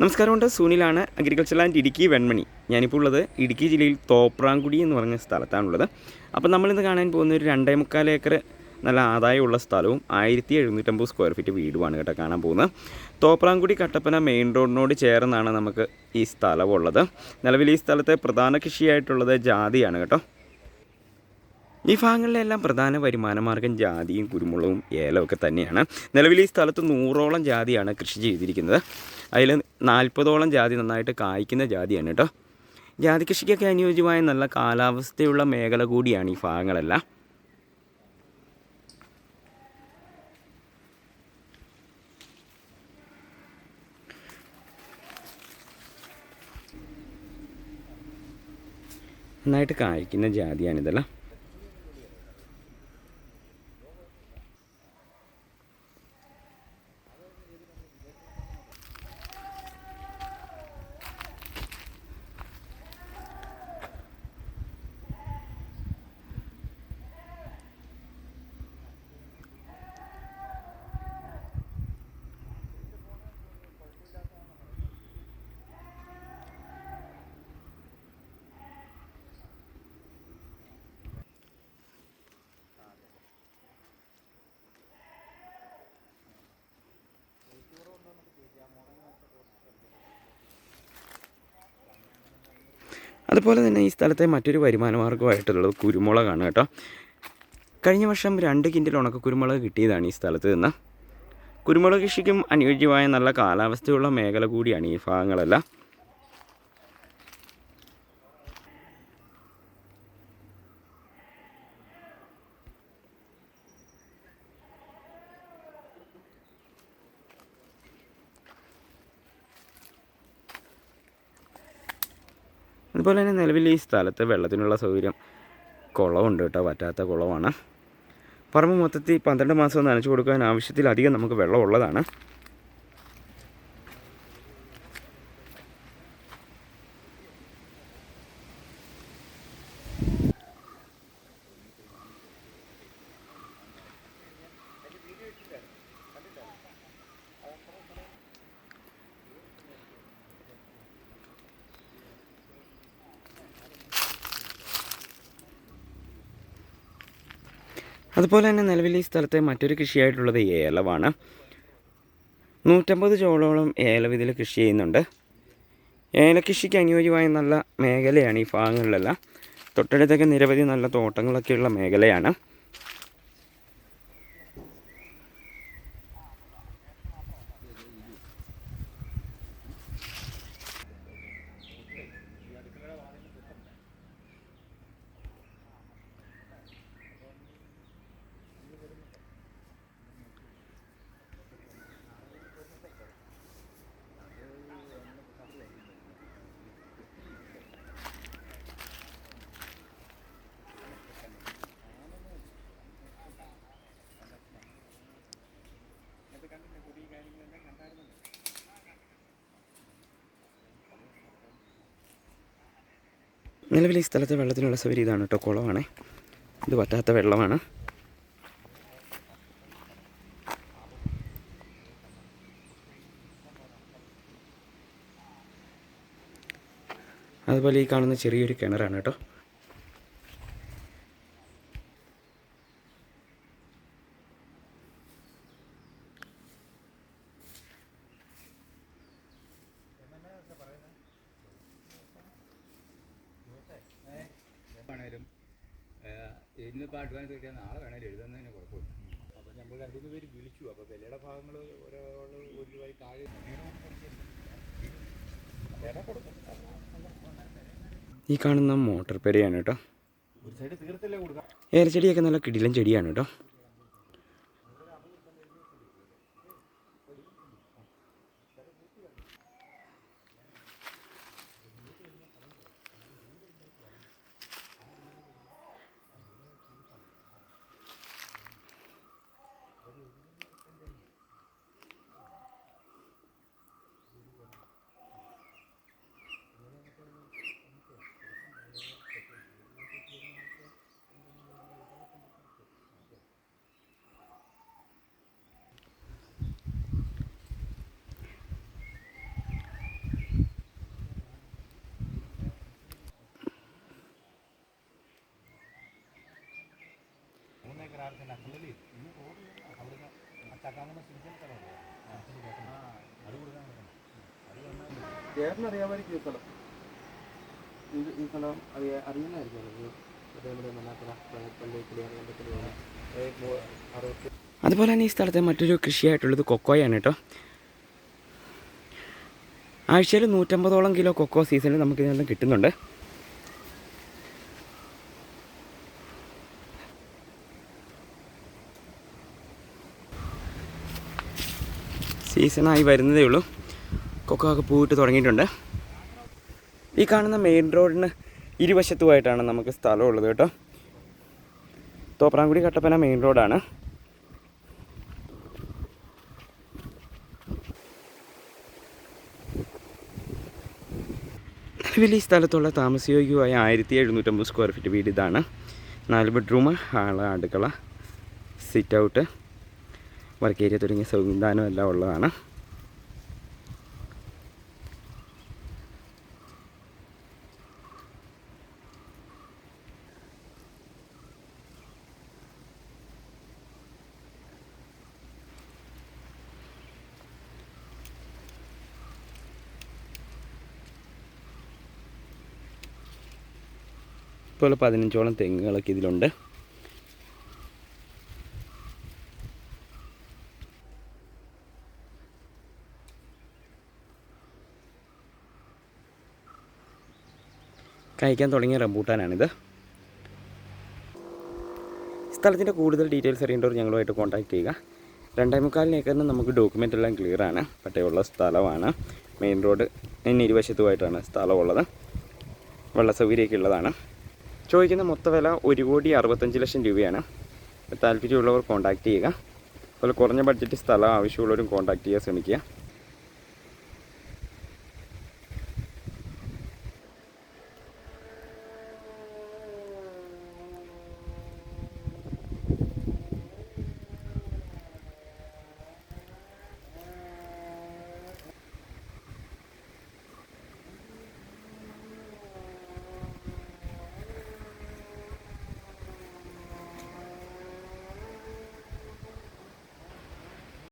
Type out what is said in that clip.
നമസ്കാരമുണ്ട്. സുനിലാണ് agriculture land Idukki Venmani. ഞാനിപ്പോൾ ഉള്ളത് ഇടുക്കി ജില്ലയിൽ തോപ്രാങ്കുടി എന്ന് പറഞ്ഞ സ്ഥലത്താണുള്ളത്. അപ്പോൾ നമ്മളിന്ന് കാണാൻ പോകുന്ന ഒരു രണ്ടേ മുക്കാൽ ഏക്കർ നല്ല ആദായമുള്ള സ്ഥലവും ആയിരത്തി എഴുന്നൂറ്റമ്പത് സ്ക്വയർ ഫീറ്റ് വീടുമാണ് കേട്ടോ കാണാൻ പോകുന്നത്. തോപ്രാങ്കുടി കട്ടപ്പന മെയിൻ റോഡിനോട് ചേർന്നാണ് നമുക്ക് ഈ സ്ഥലമുള്ളത്. നിലവിൽ ഈ സ്ഥലത്തെ പ്രധാന കൃഷിയായിട്ടുള്ളത് ജാതിയാണ് കേട്ടോ. ഈ ഭാഗങ്ങളിലെല്ലാം പ്രധാന വരുമാന മാർഗം ജാതിയും കുരുമുളകും ഏലമൊക്കെ തന്നെയാണ്. നിലവിൽ ഈ സ്ഥലത്ത് നൂറോളം ജാതിയാണ് കൃഷി ചെയ്തിരിക്കുന്നത്. അതിൽ നാൽപ്പതോളം ജാതി നന്നായിട്ട് കായ്ക്കുന്ന ജാതിയാണ് കേട്ടോ ജാതി കൃഷിക്കൊക്കെ അനുയോജ്യമായ നല്ല കാലാവസ്ഥയുള്ള മേഖല കൂടിയാണ് ഈ ഭാഗങ്ങളെല്ലാം. നന്നായിട്ട് കായ്ക്കുന്ന ജാതിയാണിതെല്ലാം അതുപോലെ തന്നെ ഈ സ്ഥലത്തെ മറ്റൊരു വരുമാന മാർഗമായിട്ടുള്ളത് കുരുമുളകാണ് കേട്ടോ. കഴിഞ്ഞ വർഷം രണ്ട് കിൻഡിൽ ഉണക്ക കുരുമുളക് കിട്ടിയതാണ് ഈ സ്ഥലത്ത് നിന്ന്. കുരുമുളക് കൃഷിക്കും അനുയോജ്യമായ നല്ല കാലാവസ്ഥയുള്ള മേഖല കൂടിയാണ് ഈ ഭാഗങ്ങളെല്ലാം. അതുപോലെ തന്നെ നിലവിൽ ഈ സ്ഥലത്ത് വെള്ളത്തിനുള്ള സൗകര്യം കുളമുണ്ട് കേട്ടോ പറ്റാത്ത കുളമാണ് പറമ്പ് മൊത്തത്തിൽ പന്ത്രണ്ട് മാസം നനച്ചു കൊടുക്കാൻ ആവശ്യത്തിലധികം നമുക്ക് വെള്ളം ഉള്ളതാണ് അതുപോലെ തന്നെ നിലവിൽ ഈ സ്ഥലത്തെ മറ്റൊരു കൃഷിയായിട്ടുള്ളത് ഏലവാണ്. നൂറ്റമ്പത് ചോളോളം ഏലം ഇതിൽ കൃഷി ചെയ്യുന്നുണ്ട്. ഏലകൃഷിക്ക് അനുയോജ്യമായ നല്ല മേഖലയാണ് ഈ ഭാഗങ്ങളിലെല്ലാം. തൊട്ടടുത്തൊക്കെ നിരവധി നല്ല തോട്ടങ്ങളൊക്കെയുള്ള മേഖലയാണ്. നിലവിൽ ഈ സ്ഥലത്തെ വെള്ളത്തിനുള്ള സൗകര്യം ഇതാണ് കേട്ടോ. കുളമാണ്. ഇത് പറ്റാത്ത വെള്ളമാണ്. അതുപോലെ ഈ കാണുന്ന ചെറിയൊരു കിണറാണ് കേട്ടോ. വേണേലും ഇന്നിപ്പോൾ അഡ്വാൻസ് കിട്ടിയാൽ നാളെ വേണേലും എഴുതുന്നതിന് കുഴപ്പമില്ല. അപ്പോൾ നമ്മൾ രണ്ടു മൂന്ന് പേര് വിളിച്ചു. അപ്പോൾ വിലയുടെ ഭാഗങ്ങൾ ഒരാൾ ഒരു രൂപ താഴെ വില കൊടുക്കും ഈ കാണുന്ന മോട്ടർ പെരയാണ് കേട്ടോ. ഒരു ചെടിയൊക്കെ ഏലച്ചെടിയൊക്കെ നല്ല കിടിലൻ ചെടിയാണ് കേട്ടോ. ചേട്ടനറിയാമായിരിക്കും ഈ സ്ഥലം. ഇത് ഈ സ്ഥലം അറിയാ അറിയുന്നതായിരിക്കും നമ്മുടെ മണ്ണാത്തറ പള്ളി കുടിയാറമ്പലത്തിൽ അറുപത്തി അതുപോലെ തന്നെ ഈ സ്ഥലത്തെ മറ്റൊരു കൃഷിയായിട്ടുള്ളത് കൊക്കോയാണ് കേട്ടോ. ആഴ്ചയിൽ നൂറ്റമ്പതോളം കിലോ കൊക്കോ സീസണിൽ നമുക്ക് ഇതിനെല്ലാം കിട്ടുന്നുണ്ട്. സീസണായി വരുന്നതേ ഉള്ളൂ. കൊക്കൊക്കെ പൂവിട്ട് തുടങ്ങിയിട്ടുണ്ട്. ഈ കാണുന്ന മെയിൻ റോഡിന് ഇരുവശത്തുമായിട്ടാണ് നമുക്ക് സ്ഥലമുള്ളത് കേട്ടോ. തോപ്രാംകുടി കട്ടപ്പന മെയിൻ റോഡാണ് നിലവിൽ ഈ സ്ഥലത്തുള്ള താമസയോഗ്യമായ ആയിരത്തി എഴുന്നൂറ്റമ്പത് സ്ക്വയർ ഫീറ്റ് വീട് ഇതാണ്. നാല് ബെഡ്റൂം ഹാൾ അടുക്കള സിറ്റ് ഔട്ട് വർക്ക് ഏരിയ തുടങ്ങിയ സംവിധാനം എല്ലാം ഉള്ളതാണ്. ഇപ്പോൾ പതിനഞ്ചോളം തെങ്ങുകളൊക്കെ ഇതിലുണ്ട്. കഴിക്കാൻ തുടങ്ങിയ റംബൂട്ടാനാണിത്. സ്ഥലത്തിന്റെ കൂടുതൽ ഡീറ്റെയിൽസ് അറിയേണ്ടവർ ഞങ്ങളുമായിട്ട് കോൺടാക്ട് ചെയ്യുക. രണ്ടേ മുക്കാലിന് നമുക്ക് ഡോക്യുമെന്റ് എല്ലാം ക്ലിയർ ആണ്. പട്ടയമുള്ള സ്ഥലമാണ്. മെയിൻ റോഡ് ഇതിന് ഇരുവശത്തുമായിട്ടാണ് സ്ഥലമുള്ളത്. വെള്ള സൗകര്യമൊക്കെ ഉള്ളതാണ്. ചോദിക്കുന്ന മൊത്ത വില ഒരു കോടി അറുപത്തഞ്ച് ലക്ഷം രൂപയാണ്. താല്പര്യമുള്ളവർ കോൺടാക്ട് ചെയ്യുക. അതുപോലെ കുറഞ്ഞ ബഡ്ജറ്റ് സ്ഥലം ആവശ്യമുള്ളവരും കോൺടാക്ട് ചെയ്യാൻ ശ്രമിക്കുക.